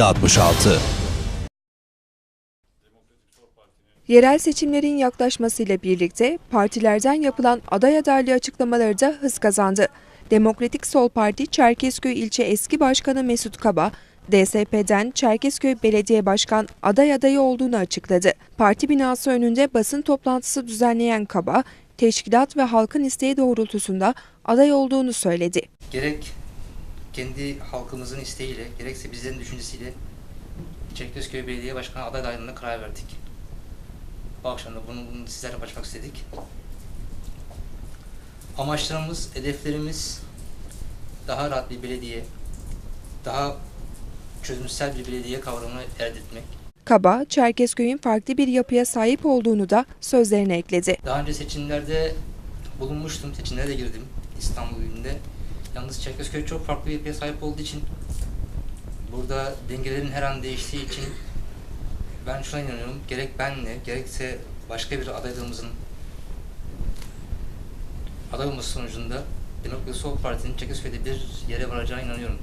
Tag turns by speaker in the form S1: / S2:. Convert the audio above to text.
S1: 66
S2: Yerel seçimlerin yaklaşmasıyla birlikte partilerden yapılan aday adaylığı açıklamaları da hız kazandı. Demokratik Sol Parti Çerkezköy İlçe Eski Başkanı Mesut Kaba, DSP'den Çerkezköy Belediye Başkan aday adayı olduğunu açıkladı. Parti binası önünde basın toplantısı düzenleyen Kaba, teşkilat ve halkın isteği doğrultusunda aday olduğunu söyledi.
S3: gerek kendi halkımızın isteğiyle, gerekse bizlerin düşüncesiyle Çerkezköy Belediye Başkanı aday adaylığına karar verdik. Bu akşam da bunu, bunu sizlerle paylaşmak istedik. Amaçlarımız, hedeflerimiz daha rahat bir belediye, daha çözümsel bir belediye kavramını elde etmek.
S2: Kaba, Çerkezköy'ün farklı bir yapıya sahip olduğunu da sözlerine ekledi.
S3: Daha önce seçimlerde bulunmuştum, seçimlere de girdim İstanbul ilinde. Yalnız Çerkezköy çok farklı bir yapıya sahip olduğu için burada dengelerin her an değiştiği için ben şuna inanıyorum. Gerek benle, gerekse başka bir adaylığımızın aday olması sonucunda Demokrasi Sol Parti'nin Çerkezköy'de bir yere varacağına inanıyorum.